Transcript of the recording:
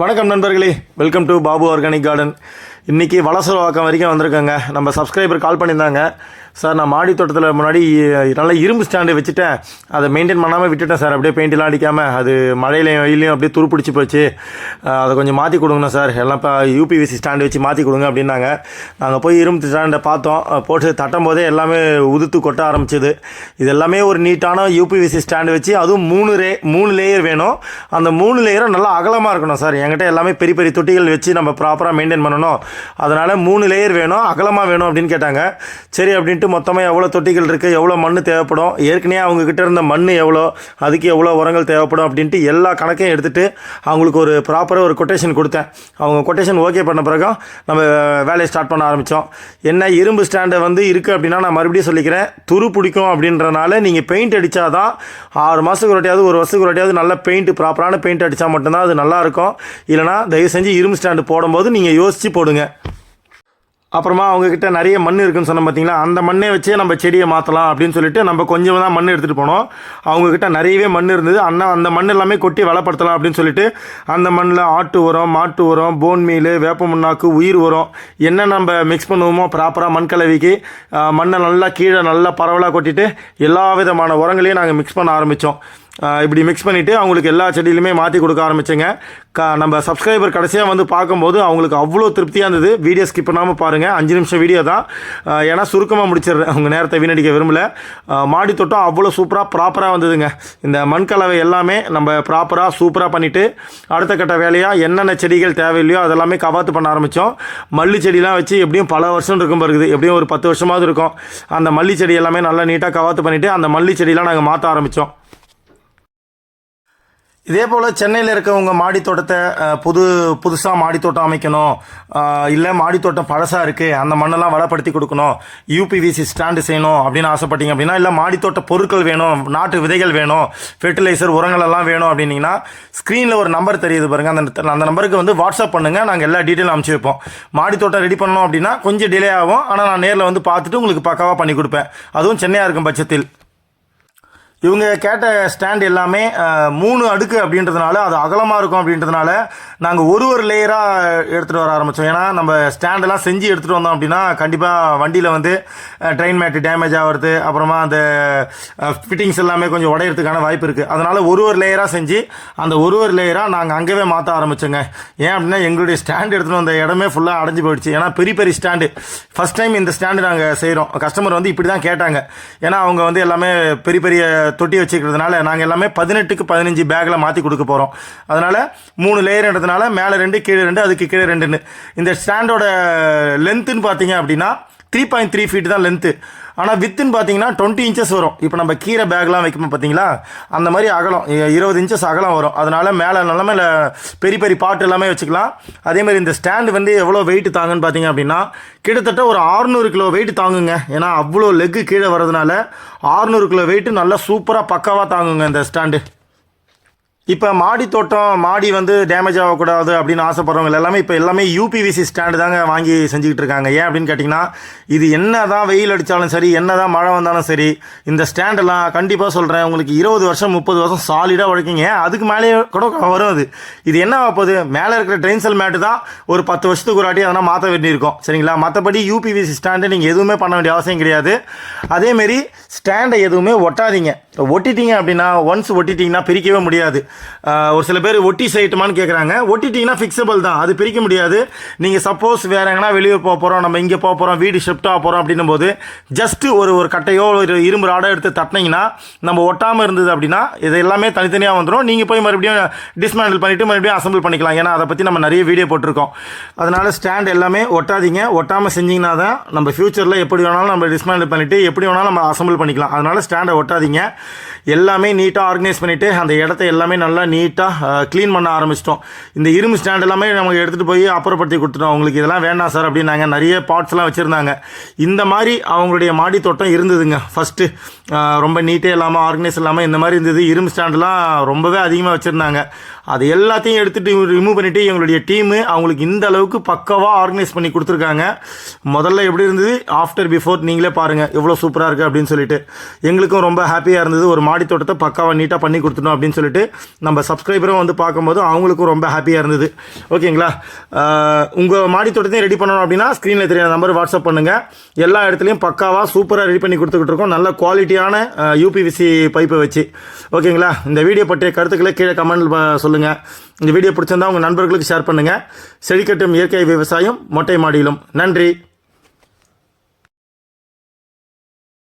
வணக்கம் நண்பர்களே. Welcome to Babu organic garden இன்றைக்கி வளசலவாக்கம் வரைக்கும் வந்திருக்கேங்க. நம்ம சப்ஸ்கிரைபர் கால் பண்ணியிருந்தாங்க. சார் நான் மாடி தோட்டத்தில் முன்னாடி நல்ல இரும்பு ஸ்டாண்டு வச்சுட்டேன். அதை மெயின்டைன் பண்ணாமல் விட்டுட்டேன் சார். அப்படியே பெயிண்ட்லாம் அடிக்காமல் அது மழையிலையும் வெயிலையும் அப்படியே துருப்பிடிச்சு போச்சு. அதை கொஞ்சம் மாற்றி கொடுங்கண்ணா சார். எல்லாம் இப்போ யூபிவிசி ஸ்டாண்டு வச்சு மாற்றி கொடுங்க அப்படின்னாங்க. நாங்கள் போய் இரும்பு ஸ்டாண்டை பார்த்தோம். போட்டு தட்டும் போதே எல்லாமே உதுத்து கொட்ட ஆரம்பிச்சது. இது எல்லாமே ஒரு நீட்டான யூபிவிசி ஸ்டாண்டு வச்சு அதுவும் மூணு ரே மூணு லேயர் வேணும். அந்த மூணு லேயரும் நல்லா அகலமாக இருக்கணும் சார். என்கிட்ட எல்லாமே பெரிய பெரிய தொட்டிகள் வச்சு நம்ம ப்ராப்பராக மெயின்டைன் பண்ணணும். அதனால் மூணு லேயர் வேணும் அகலமாக வேணும் அப்படின்னு கேட்டாங்க. சரி அப்படின்ட்டு மொத்தமாக எவ்வளோ தொட்டிகள் இருக்குது எவ்வளோ மண் தேவைப்படும் ஏற்கனவே அவங்கக்கிட்ட இருந்த மண் எவ்வளோ அதுக்கு எவ்வளோ உரங்கள் தேவைப்படும் அப்படின்ட்டு எல்லா கணக்கையும் எடுத்துகிட்டு அவங்களுக்கு ஒரு ப்ராப்பராக ஒரு கொட்டேஷன் கொடுத்தேன். அவங்க கொட்டேஷன் ஓகே பண்ண பிறகு நம்ம வேலையை ஸ்டார்ட் பண்ண ஆரம்பித்தோம் என்ன இரும்பு ஸ்டாண்டை வந்து இருக்குது அப்படின்னா நான் மறுபடியும் சொல்லிக்கிறேன். துரு பிடிக்கும் அப்படின்றனால நீங்கள் பெயிண்ட் அடித்தா தான் ஆறு மாதத்துக்கு ஒரு ஒரு வருஷத்துக்கு ஒரு நல்ல பெயிண்ட் ப்ராப்பரான பெயிண்ட் அடித்தா மட்டும்தான் அது நல்லாயிருக்கும் இல்லைனா தயவு செஞ்சு இரும்பு ஸ்டாண்டு போடும்போது நீங்கள் யோசித்து போடுங்க. அப்புறமா அவங்கக்கிட்ட நிறைய மண் இருக்குன்னு சொன்ன பார்த்தீங்களா அந்த மண்ணை வச்சே நம்ம செடியை மாற்றலாம் அப்படின்னு சொல்லிட்டு நம்ம கொஞ்சம் தான் மண் எடுத்துகிட்டு போனோம். அவங்கக்கிட்ட நிறையவே மண் இருந்தது. அண்ணா அந்த மண் எல்லாமே கொட்டி வளப்படுத்தலாம் அப்படின்னு சொல்லிட்டு அந்த மண்ணில் ஆட்டு உரம் மாட்டு உரம் போன் மீல் வேப்ப முன்னாக்கு உயிர் உரம் என்ன நம்ம மிக்ஸ் பண்ணுவோமோ ப்ராப்பராக மண் கலவிக்கு மண்ணை நல்லா கீழே நல்லா பரவலாக கொட்டிட்டு எல்லா விதமான உரங்களையும் நாங்கள் மிக்ஸ் பண்ண ஆரம்பித்தோம் இப்படி மிக்ஸ் பண்ணிவிட்டு அவங்களுக்கு எல்லா செடியிலுமே மாற்றி கொடுக்க ஆரம்பித்தேங்க க நம்ம சப்ஸ்கிரைபர் கடைசியாக வந்து பார்க்கும்போது அவங்களுக்கு அவ்வளோ திருப்தியாக இருந்தது. வீடியோ ஸ்கிப் பண்ணாமல் பாருங்கள் அஞ்சு நிமிஷம் வீடியோ தான். ஏன்னா சுருக்கமாக முடிச்சிடுறேன். அவங்க நேரத்தை வீணடிக்க விரும்பல. மாடி தோட்டம் அவ்வளோ சூப்பராக ப்ராப்பராக வந்ததுங்க. இந்த மண் கலவை எல்லாமே நம்ம ப்ராப்பராக சூப்பராக பண்ணிவிட்டு அடுத்த கட்ட வேலையாக என்னென்ன செடிகள் தேவையில்லையோ அதெல்லாமே கவாத்து பண்ண ஆரம்பித்தோம் மல்லி செடிலாம் வச்சு எப்படியும் பல வருஷம் இருக்கும் இருக்குது எப்படியும் ஒரு பத்து வருஷமாவது இருக்கும். அந்த மல்லி செடி எல்லாமே நல்லா நீட்டாக கவாத்து பண்ணிவிட்டு அந்த மல்லி செடியெலாம் நாங்கள் மாற்ற ஆரம்பித்தோம் இதே போல் சென்னையில் இருக்கவங்க மாடி தோட்டத்தை புது புதுசாக மாடி தோட்டம் அமைக்கணும். இல்லை மாடி தோட்டம் பழசாக இருக்குது அந்த மண்ணெல்லாம் வளப்படுத்தி கொடுக்கணும். யூபிவிசி ஸ்டாண்டு செய்யணும் அப்படின்னு ஆசைப்பட்டீங்க அப்படின்னா இல்லை மாடி தோட்ட பொருட்கள் வேணும் நாட்டு விதைகள் வேணும் ஃபெர்டிலைசர் உரங்கள் எல்லாம் வேணும் அப்படின்னீங்கன்னா ஸ்க்ரீனில் ஒரு நம்பர் தெரியுது பாருங்கள் அந்த அந்த நம்பருக்கு வந்து வாட்ஸ்அப் பண்ணுங்கள் நாங்கள் எல்லா டீட்டெயிலும் அனுப்பிச்சி வைப்போம். மாடி தோட்டம் ரெடி பண்ணணும் அப்படின்னா கொஞ்சம் டிலே ஆகும். ஆனால் நான் நேரில் வந்து பார்த்துட்டு உங்களுக்கு பக்காவாக பண்ணி கொடுப்பேன். அதுவும் சென்னையாக இருக்கும் பட்சத்தில். இவங்க கேட்ட ஸ்டாண்ட் எல்லாமே மூணு அடுக்கு அப்படின்றதுனால அது அகலமாக இருக்கும் அப்படின்றதுனால நாங்கள் ஒரு ஒரு லேயராக எடுத்துகிட்டு வர ஆரம்பித்தோம் ஏன்னா நம்ம ஸ்டாண்டெல்லாம் செஞ்சு எடுத்துகிட்டு வந்தோம் அப்படின்னா கண்டிப்பாக வண்டியில் வந்து ட்ரெயின் மேட்டு டேமேஜ் ஆகிறது அப்புறமா அந்த ஃபிட்டிங்ஸ் எல்லாமே கொஞ்சம் உடையிறதுக்கான வாய்ப்பு இருக்குது அதனால் ஒரு ஒரு லேயராக செஞ்சு அந்த ஒரு ஒரு லேயராக நாங்கள் அங்கேவே மாற்ற ஆரம்பித்தோங்க ஏன் அப்படின்னா எங்களுடைய ஸ்டாண்ட் எடுத்துகிட்டு வந்த இடமே ஃபுல்லாக அடைஞ்சு போயிடுச்சு. ஏன்னா பெரிய பெரிய ஸ்டாண்டு. ஃபஸ்ட் டைம் இந்த ஸ்டாண்டு நாங்கள் செய்கிறோம் கஸ்டமர் வந்து இப்படி தான் கேட்டாங்க. ஏன்னா அவங்க வந்து எல்லாமே பெரிய பெரிய தொட்டி வச்சுக்கிறதுனால நாங்கள் எல்லாமே பதினெட்டுக்கு பதினஞ்சு பேக்கில் மாற்றி கொடுக்க போகிறோம் அதனால் மூணு லேயர்ன்றதுனால மேலே ரெண்டு கீழே ரெண்டு அதுக்கு கீழே ரெண்டுன்னு. இந்த ஸ்டாண்டோட லென்த்துன்னு பார்த்தீங்க அப்படின்னா த்ரீ பாயிண்ட் த்ரீ ஃபீட் தான் லென்த்து ஆனால் வித்துன்னு பார்த்தீங்கன்னா டுவெண்ட்டி இன்ச்சஸ் வரும். இப்போ நம்ம கீரை பேக்லாம் வைக்கணும் பார்த்தீங்களா அந்த மாதிரி அகலம் இருபது இன்ச்சஸ் அகலம் வரும். அதனால் மேலே நல்லமே பெரிய பெரிய பாட்டு எல்லாமே வச்சுக்கலாம். அதே மாதிரி இந்த ஸ்டாண்டு வந்து எவ்வளோ வெயிட் தாங்குன்னு பார்த்தீங்க அப்படின்னா கிட்டத்தட்ட ஒரு 600 கிலோ வெயிட் தாங்குங்க. ஏன்னா அவ்வளோ லெக்கு கீழே வரதுனால 600 கிலோ வெயிட்டு நல்லா சூப்பராக பக்காவாக தாங்குங்க இந்த ஸ்டாண்டு இப்போ மாடி தோட்டம் மாடி வந்து டேமேஜ் ஆகக்கூடாது அப்படின்னு ஆசைப்படுறவங்க எல்லாமே இப்போ எல்லாமே யூபிவிசி ஸ்டாண்டு தாங்க வாங்கி செஞ்சுக்கிட்டு இருக்காங்க. ஏன் அப்படின்னு கேட்டிங்கன்னா இது என்ன தான் வெயில் அடித்தாலும் சரி என்ன தான் மழை வந்தாலும் சரி இந்த ஸ்டாண்டெல்லாம் கண்டிப்பாக சொல்கிறேன் உங்களுக்கு இருபது வருஷம் முப்பது வருஷம் சாலிடாக உழைக்கிங்க அதுக்கு மேலேயே கூட வரும் அது. இது என்ன ஆகப் போகுது? மேலே இருக்கிற ட்ரெயின்சல் மேட்டு தான் ஒரு பத்து வருஷத்துக்கு ஒரு ஆட்டி அதெல்லாம் மாற்ற வேண்டியிருக்கும். சரிங்களா? மற்றபடி யூபிவிசி ஸ்டாண்டு நீங்கள் எதுவுமே பண்ண வேண்டிய அவசியம் கிடையாது. அதேமாரி ஸ்டாண்டை எதுவுமே ஒட்டாதீங்க. ஒட்டிட்டீங்க அப்படின்னா ஒன்ஸ் ஒட்டிட்டீங்கன்னா பிரிக்கவே முடியாது. ஒரு சில பேர் ஒட்டி செய்யட்டுமான்னு கேட்குறாங்க ஒட்டிட்டீங்கன்னா ஃபிக்ஸபிள் தான். அது பிரிக்க முடியாது. நீங்கள் சப்போஸ் வேற எங்கன்னா வெளியூர் போக போகிறோம் நம்ம இங்கே போக போகிறோம் வீடு ஷிஃப்ட் ஆக போகிறோம் அப்படின்னும் போது ஜஸ்ட்டு ஒரு ஒரு கட்டையோ ஒரு இரும்பு ராடோ எடுத்து தட்டினீங்கன்னா நம்ம ஒட்டாமல் இருந்தது அப்படின்னா இது எல்லாமே தனித்தனியாக வந்துடும் நீங்கள் போய் மறுபடியும் டிஸ்மேண்டில் பண்ணிவிட்டு மறுபடியும் அசம்பிள் பண்ணிக்கலாம். ஏன்னா அதை பற்றி நம்ம நிறைய வீடியோ போட்டிருக்கோம். அதனால் ஸ்டாண்ட் எல்லாமே ஒட்டாதீங்க. ஒட்டாமல் செஞ்சிங்கன்னா தான் நம்ம ஃப்யூச்சரில் எப்படி வேணாலும் நம்ம டிஸ்மேண்டில் பண்ணிவிட்டு எப்படி வேணாலும் நம்ம அசம்பிள் பண்ணிக்கலாம். அதனால் ஸ்டாண்டை ஒட்டாதீங்க. எல்லாமே நீட்டாக ஆர்கனைஸ் பண்ணிவிட்டு அந்த இடத்த எல்லாமே நல்லா நல்லா நீட்டாக க்ளீன் பண்ண ஆரம்பிச்சிட்டோம். இந்த இரும்பு ஸ்டாண்ட் எல்லாமே நமக்கு எடுத்துகிட்டு போய் அப்புறப்படுத்தி கொடுத்துட்டோம். அவங்களுக்கு இதெல்லாம் வேண்டாம் சார் அப்படின்னாங்க. நிறைய பார்ட்ஸ்லாம் வச்சுருந்தாங்க. இந்த மாதிரி அவங்களுடைய மாடி தோட்டம் இருந்ததுங்க. ஃபஸ்ட்டு ரொம்ப நீட்டே இல்லாமல் ஆர்கனைஸ் இல்லாமல் இந்த மாதிரி இருந்தது. இரும்பு ஸ்டாண்டெலாம் ரொம்பவே அதிகமாக வச்சுருந்தாங்க. அது எல்லாத்தையும் எடுத்துகிட்டு ரிமூவ் பண்ணிவிட்டு எங்களுடைய டீமு அவங்களுக்கு இந்த அளவுக்கு பக்கவாக ஆர்கனைஸ் பண்ணி கொடுத்துருக்காங்க. முதல்ல எப்படி இருந்தது? ஆஃப்டர் பிஃபோர் நீங்களே பாருங்கள் எவ்வளோ சூப்பராக இருக்குது அப்படின்னு சொல்லிட்டு. எங்களுக்கும் ரொம்ப ஹாப்பியாக இருந்தது. ஒரு மாடி தோட்டத்தை பக்காவாக நீட்டாக பண்ணி கொடுத்துட்டோம் அப்படின்னு சொல்லிட்டு. நம்ம சப்ஸ்கிரைபரும் வந்து பார்க்கும்போது அவங்களுக்கும் ரொம்ப ஹாப்பியாக இருந்தது. ஓகேங்களா உங்கள் மாடி தோட்டத்தையும் ரெடி பண்ணணும் அப்படின்னா ஸ்க்ரீனில் தெரியாத நம்பர் வாட்ஸ்அப் பண்ணுங்கள் எல்லா இடத்துலையும் பக்காவாக சூப்பராக ரெடி பண்ணி கொடுத்துக்கிட்டு இருக்கோம். நல்ல குவாலிட்டியான யூபிவிசி பைப்பை வச்சு. ஓகேங்களா இந்த வீடியோ பற்றிய கருத்துக்களை கீழே கமெண்ட் சொல்லுங்கள் இந்த வீடியோ பிடிச்சிருந்தா உங்கள் நண்பர்களுக்கு ஷேர் பண்ணுங்கள் செழிக்கட்டும் இயற்கை விவசாயம் மொட்டை மாடியிலும். நன்றி.